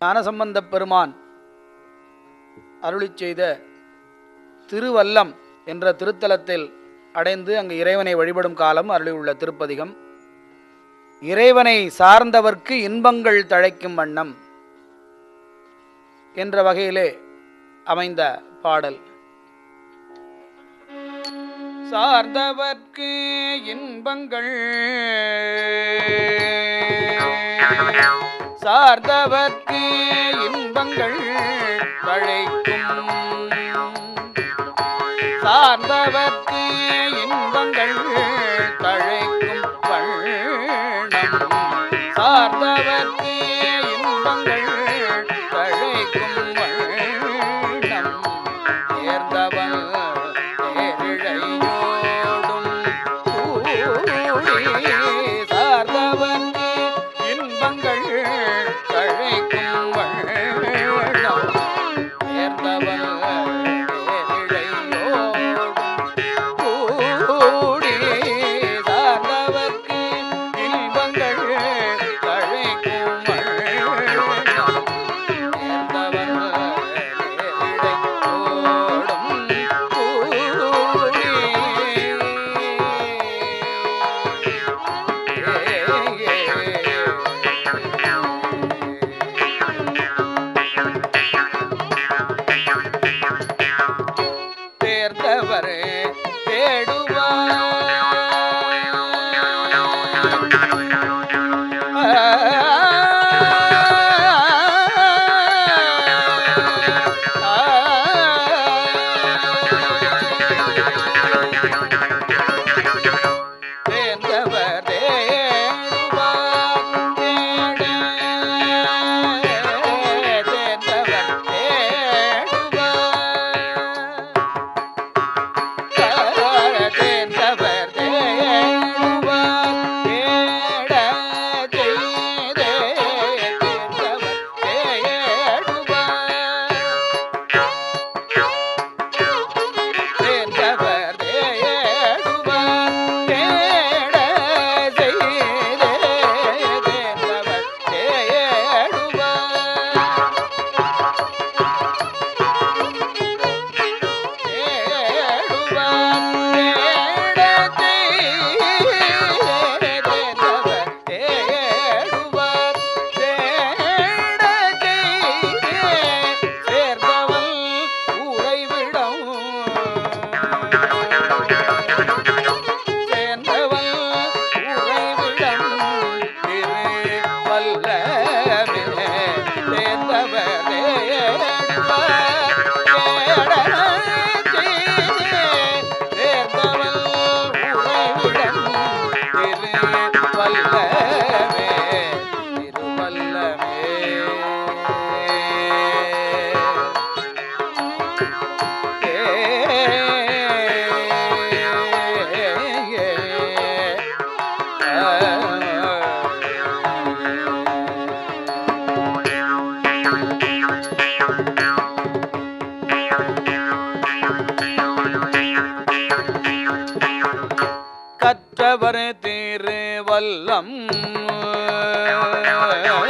ஞானசம்பந்த பெருமான் அருளி செய்த திருவல்லம் என்ற திருத்தலத்தில் அடைந்து அங்கு இறைவனை வழிபடும் காலம் அருளியுள்ள திருப்பதிகம். இறைவனை சார்ந்தவர்க்கு இன்பங்கள் தழைக்கும் வண்ணம் என்ற வகையிலே அமைந்த பாடல். சார்ந்தவர்க்கு இன்பங்கள் சார்ந்தவர்க்கு இன்பங்கள் தழைக்கும். சார்ந்தவர்க்கு இன்பங்கள்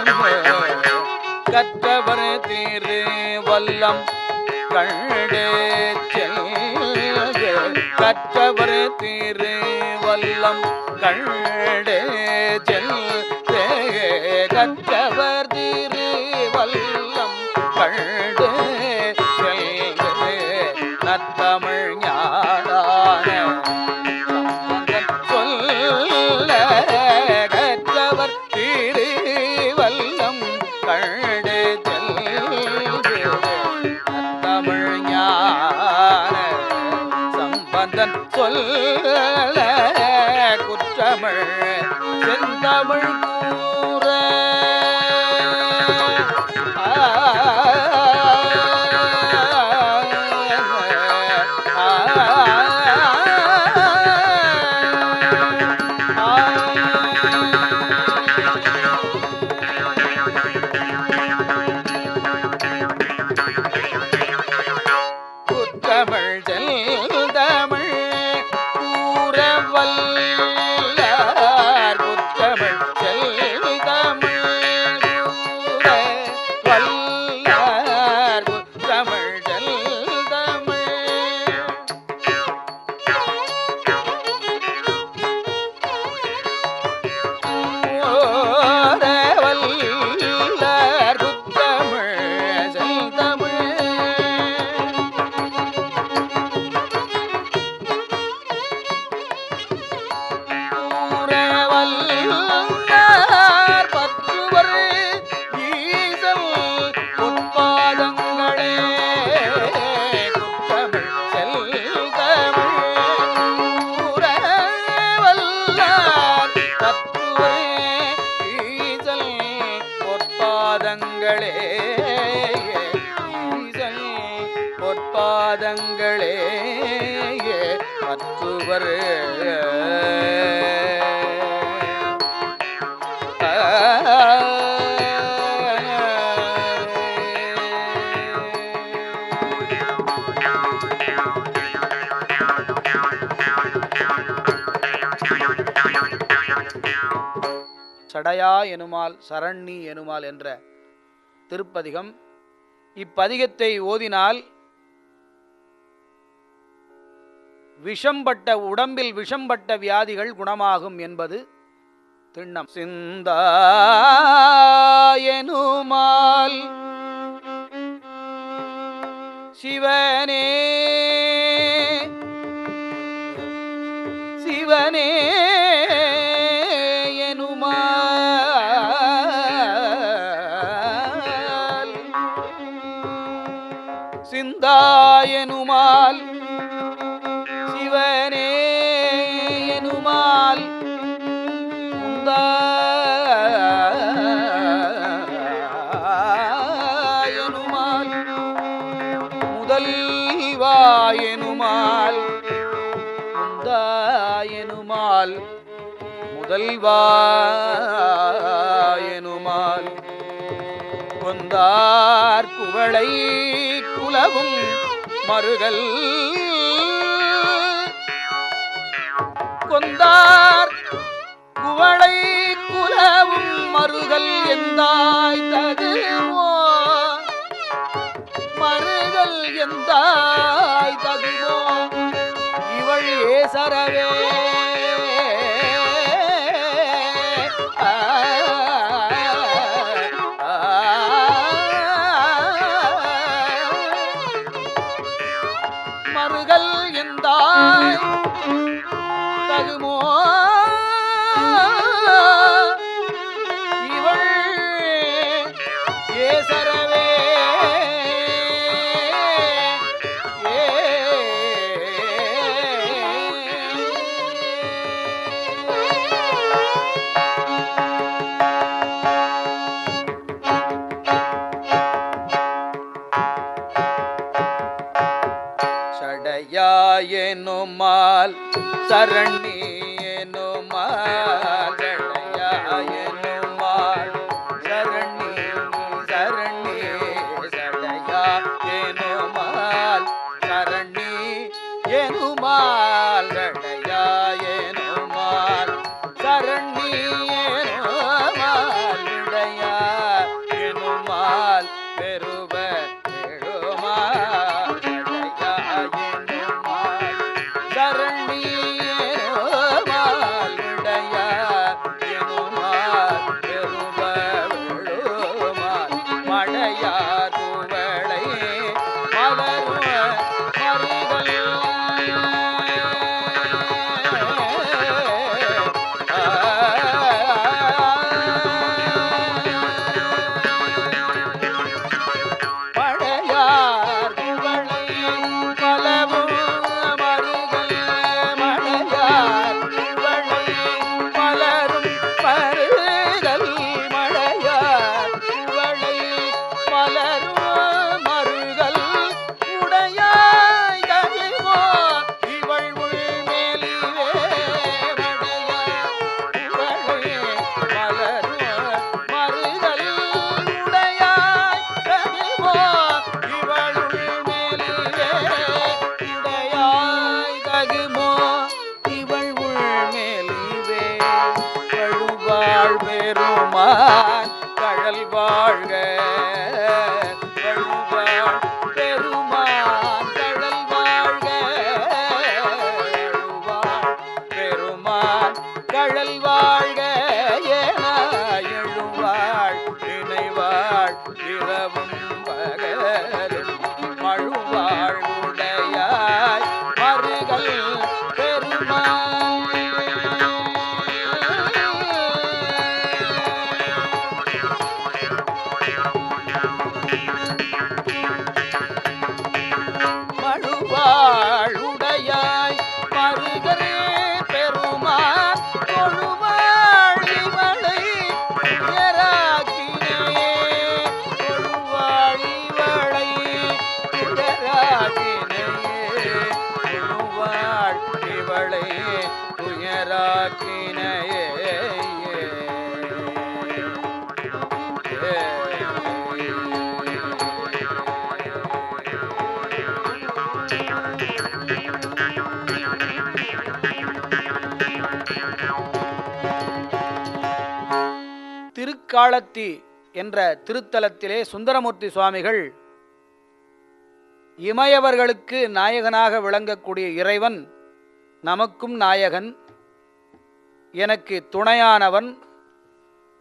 திருவல்லம் கற்றவர் திருவல்லம் கண்டு செல்க. கற்றவர் தீரு வல்லம் கண்டே சம்பந்தன் சொல்ல குற்றமிழ். செந்தமிழ் கூற பாதங்களே பத்துவர் சடையா எனுமால் சரண்ணி எனுமால் என்ற திருப்பதிகம். இப்பதிகத்தை ஓதினால் விஷம்பட்ட உடம்பில் விஷம்பட்ட வியாதிகள் குணமாகும் என்பது திண்ணம். சிந்தாயனுமால் சிவனே சிவனே சிந்தாயனுமால் புதல்வாயனுமால் கொந்தார் குவளை குலவும் மருகல் கொந்தார் குவளை குலவும் மருகல் எந்தாய் தகுவோ மருகல் எந்தாய் தகுவோ இவள் ஏசரவே vai. சரணி நிழல் திருக்காலத்தி என்ற திருத்தலத்திலே சுந்தரமூர்த்தி சுவாமிகள் இமயவர்களுக்கு நாயகனாக விளங்கக்கூடிய இறைவன் நமக்கும் நாயகன் எனக்கு துணையானவன்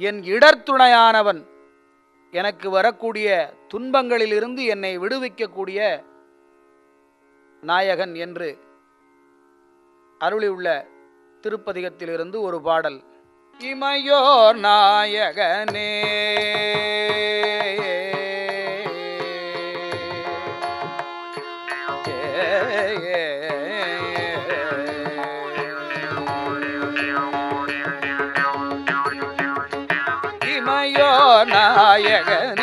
என் இடர்துணையானவன் எனக்கு வரக்கூடிய துன்பங்களிலிருந்து என்னை விடுவிக்கக்கூடிய நாயகன் என்று அருளியுள்ள திருப்பதிகத்திலிருந்து ஒரு பாடல். இமையோர் நாயகனே. நாயகன்.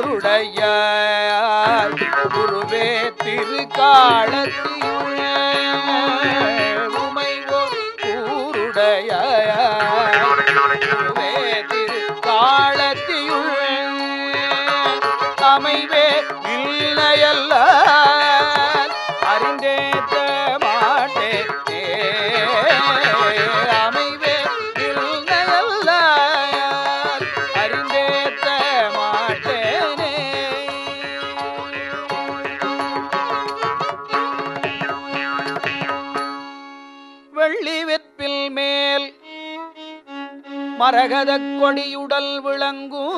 உமையோர் குருவே திருக்காலத்தியுள்ள மரகத கொடியுடல் விளங்கும்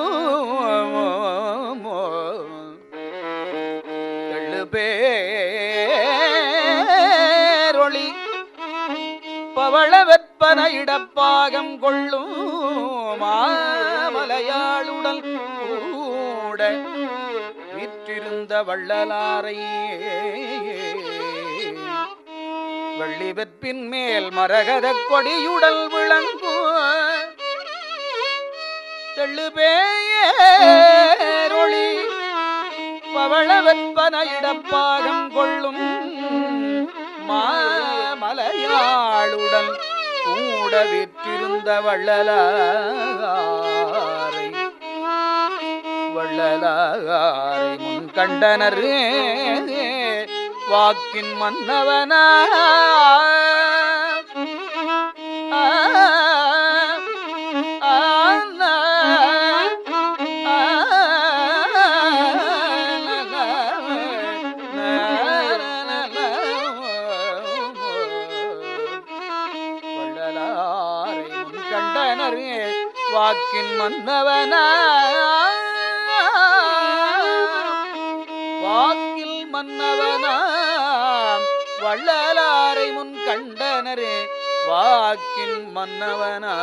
எள்ளு பேரொளி பவளவெப்பன இடப்பாகம் கொள்ளும் மாமலையாளுடல் கூட விற்றிருந்த வள்ளலாரை வள்ளி வெற்பின் மேல் மரகத கொடியுடல் விளங்கும் தெள்ளுபேரொளி பவள இடப்பாகம் கொள்ளும் மலையாளுடன் கூட விற்றிருந்த வள்ளலாரை. வள்ளலாரை முன் கண்டனர் வாக்கின் மன்னவனா முன் வாக்கின் மன்னவன. வாக்கில் மன்னவனாம் வள்ளலாரை முன் கண்டனரே வாக்கின் மன்னவனா.